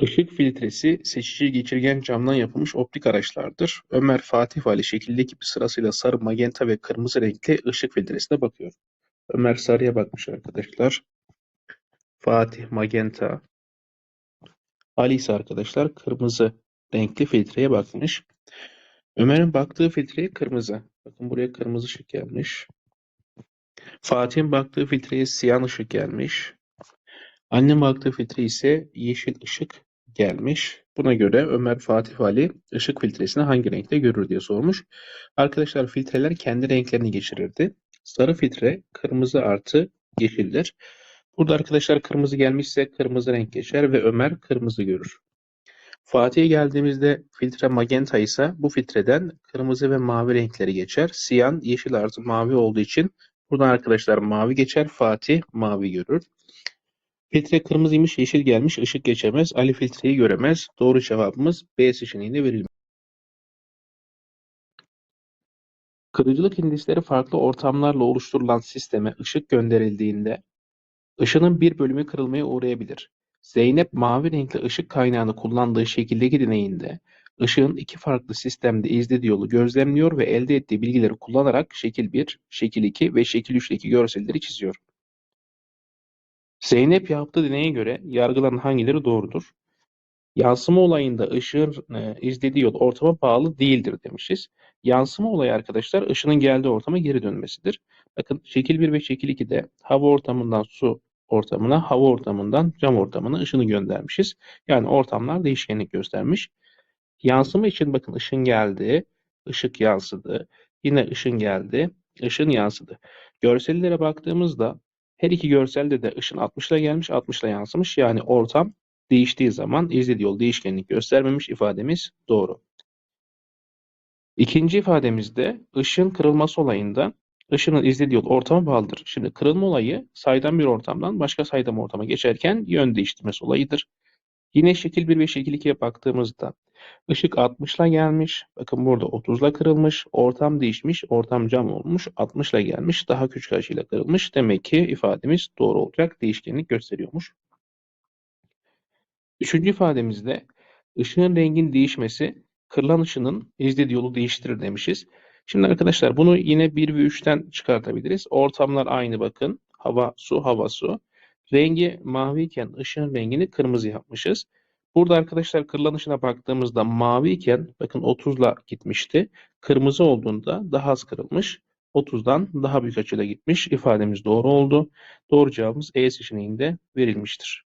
Işık filtresi seçici geçirgen camdan yapılmış optik araçlardır. Ömer, Fatih Ali şekildeki gibi sırasıyla sarı, magenta ve kırmızı renkli ışık filtresine bakıyor. Ömer sarıya bakmış arkadaşlar. Fatih magenta. Ali ise arkadaşlar kırmızı renkli filtreye bakmış. Ömer'in baktığı filtreye kırmızı. Bakın buraya kırmızı ışık gelmiş. Fatih'in baktığı filtreye siyah ışık gelmiş. Annem baktığı filtre ise yeşil ışık gelmiş. Buna göre Ömer, Fatih Ali ışık filtresini hangi renkte görür diye sormuş. Arkadaşlar filtreler kendi renklerini geçirirdi. Sarı filtre kırmızı artı yeşildir. Burada arkadaşlar kırmızı gelmişse kırmızı renk geçer ve Ömer kırmızı görür. Fatih'e geldiğimizde filtre magenta ise bu filtreden kırmızı ve mavi renkleri geçer. Siyan yeşil artı mavi olduğu için buradan arkadaşlar mavi geçer. Fatih mavi görür. Filtre kırmızıymış, yeşil gelmiş, ışık geçemez. Ali filtreyi göremez. Doğru cevabımız B seçeneğinde verilmiş. Kırıcılık indisleri farklı ortamlarla oluşturulan sisteme ışık gönderildiğinde ışının bir bölümü kırılmaya uğrayabilir. Zeynep mavi renkli ışık kaynağını kullandığı şekildeki deneyinde ışığın iki farklı sistemde izlediği yolu gözlemliyor ve elde ettiği bilgileri kullanarak şekil 1, şekil 2 ve şekil 3'teki görselleri çiziyor. Zeynep yaptığı deneye göre yargılanan hangileri doğrudur? Yansıma olayında ışığın e, izlediği yol ortama bağlı değildir demişiz. Yansıma olayı arkadaşlar ışının geldiği ortama geri dönmesidir. Bakın şekil 1 ve şekil 2'de hava ortamından su ortamına, hava ortamından cam ortamına ışını göndermişiz. Yani ortamlar değişkenlik göstermiş. Yansıma için bakın ışın geldi, ışık yansıdı, yine ışın geldi, ışın yansıdı. Görsellere baktığımızda her iki görselde de ışın 60 ile gelmiş, 60 ile yansımış. Yani ortam değiştiği zaman izlediği yol değişkenlik göstermemiş ifademiz doğru. İkinci ifademizde ışın kırılması olayında ışının izlediği yol ortama bağlıdır. Şimdi kırılma olayı saydam bir ortamdan başka saydam ortama geçerken yön değiştirmesi olayıdır. Yine şekil 1 ve şekil 2'ye baktığımızda ışık 60 ile gelmiş. Bakın burada 30 ile kırılmış. Ortam değişmiş. Ortam cam olmuş. 60 ile gelmiş. Daha küçük açıyla kırılmış. Demek ki ifademiz doğru olacak. Değişkenlik gösteriyormuş. Üçüncü ifademizde ışığın rengin değişmesi kırılan ışının izlediği yolu değiştirir demişiz. Şimdi arkadaşlar bunu yine 1 ve 3'ten çıkartabiliriz. Ortamlar aynı bakın. Hava, su, hava, su. Rengi maviyken ışığın rengini kırmızı yapmışız. Burada arkadaşlar kırılan ışına baktığımızda maviyken bakın 30'la gitmişti. Kırmızı olduğunda daha az kırılmış. 30'dan daha büyük açıyla gitmiş. İfademiz doğru oldu. Doğru cevabımız E seçeneğinde verilmiştir.